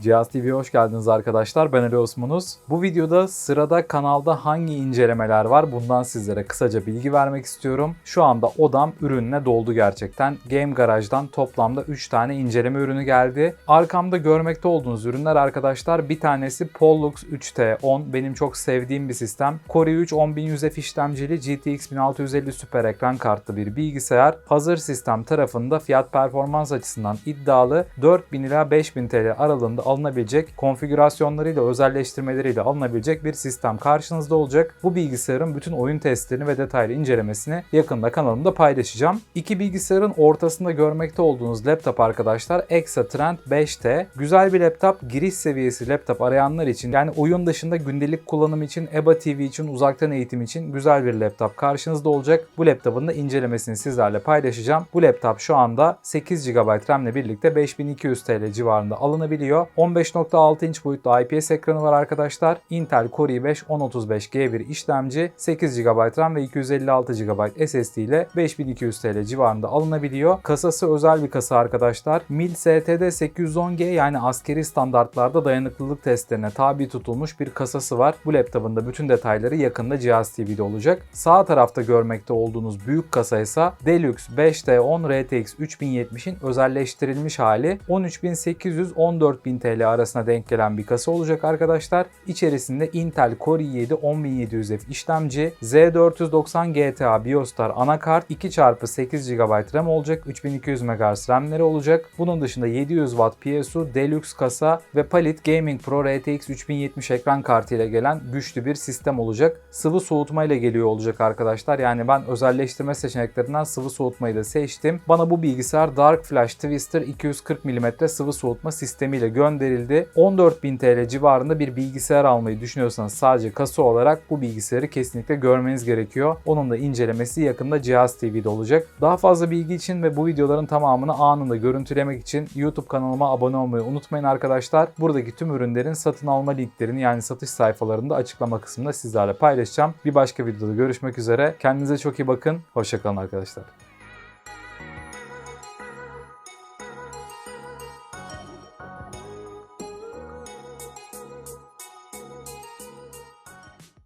Cihaz TV'ye hoş geldiniz arkadaşlar. Ben Ali Osmanuz. Bu videoda sırada kanalda hangi incelemeler var bundan sizlere kısaca bilgi vermek istiyorum. Şu anda odam ürünle doldu gerçekten. Game Garage'dan toplamda 3 tane inceleme ürünü geldi. Arkamda görmekte olduğunuz ürünler arkadaşlar bir tanesi Pollux 3T10 benim çok sevdiğim bir sistem. Core i3 10100F işlemcili GTX 1650 süper ekran kartlı bir bilgisayar. Hazır sistem tarafında fiyat performans açısından iddialı 4000 ila 5000 TL aralığında alınabilecek konfigürasyonlarıyla özelleştirmeleriyle alınabilecek bir sistem karşınızda olacak. Bu bilgisayarın bütün oyun testlerini ve detaylı incelemesini yakında kanalımda paylaşacağım. İki bilgisayarın ortasında görmekte olduğunuz laptop arkadaşlar Exatrend 5T. Güzel bir laptop, giriş seviyesi laptop arayanlar için yani oyun dışında gündelik kullanım için, EBA TV için, uzaktan eğitim için güzel bir laptop karşınızda olacak. Bu laptopun da incelemesini sizlerle paylaşacağım. Bu laptop şu anda 8 GB RAM ile birlikte 5200 TL civarında alınabiliyor. 15.6 inç boyutlu IPS ekranı var arkadaşlar. Intel Core i5 1035G1 işlemci, 8 GB RAM ve 256 GB SSD ile 5200 TL civarında alınabiliyor. Kasası özel bir kasa arkadaşlar. MIL STD 810G yani askeri standartlarda dayanıklılık testlerine tabi tutulmuş bir kasası var. Bu laptopun da bütün detayları yakında Cihaz TV'de olacak. Sağ tarafta görmekte olduğunuz büyük kasa ise Deluxe 5T10 RTX 3070'in özelleştirilmiş hali 13.800-14.000 TL arasına denk gelen bir kasa olacak arkadaşlar. İçerisinde Intel Core i7 10700F işlemci, Z490 GTA BIOS'tar anakart, 2x8 GB RAM olacak, 3200 MHz RAM'leri olacak. Bunun dışında 700 Watt PSU, Deluxe kasa ve Palit Gaming Pro RTX 3070 ekran kartı ile gelen güçlü bir sistem olacak. Sıvı soğutma ile geliyor olacak arkadaşlar. Yani ben özelleştirme seçeneklerinden sıvı soğutmayı da seçtim. Bana bu bilgisayar Dark Flash Twister 240 mm sıvı soğutma sistemiyle gönderildi. 14.000 TL civarında bir bilgisayar almayı düşünüyorsanız sadece kasa olarak bu bilgisayarı kesinlikle görmeniz gerekiyor. Onun da incelemesi yakında Cihaz TV'de olacak. Daha fazla bilgi için ve bu videoların tamamını anında görüntülemek için YouTube kanalıma abone olmayı unutmayın arkadaşlar. Buradaki tüm ürünlerin satın alma linklerini yani satış sayfalarında açıklama kısmında sizlerle paylaşacağım. Bir başka videoda görüşmek üzere. Kendinize çok iyi bakın. Hoşçakalın arkadaşlar.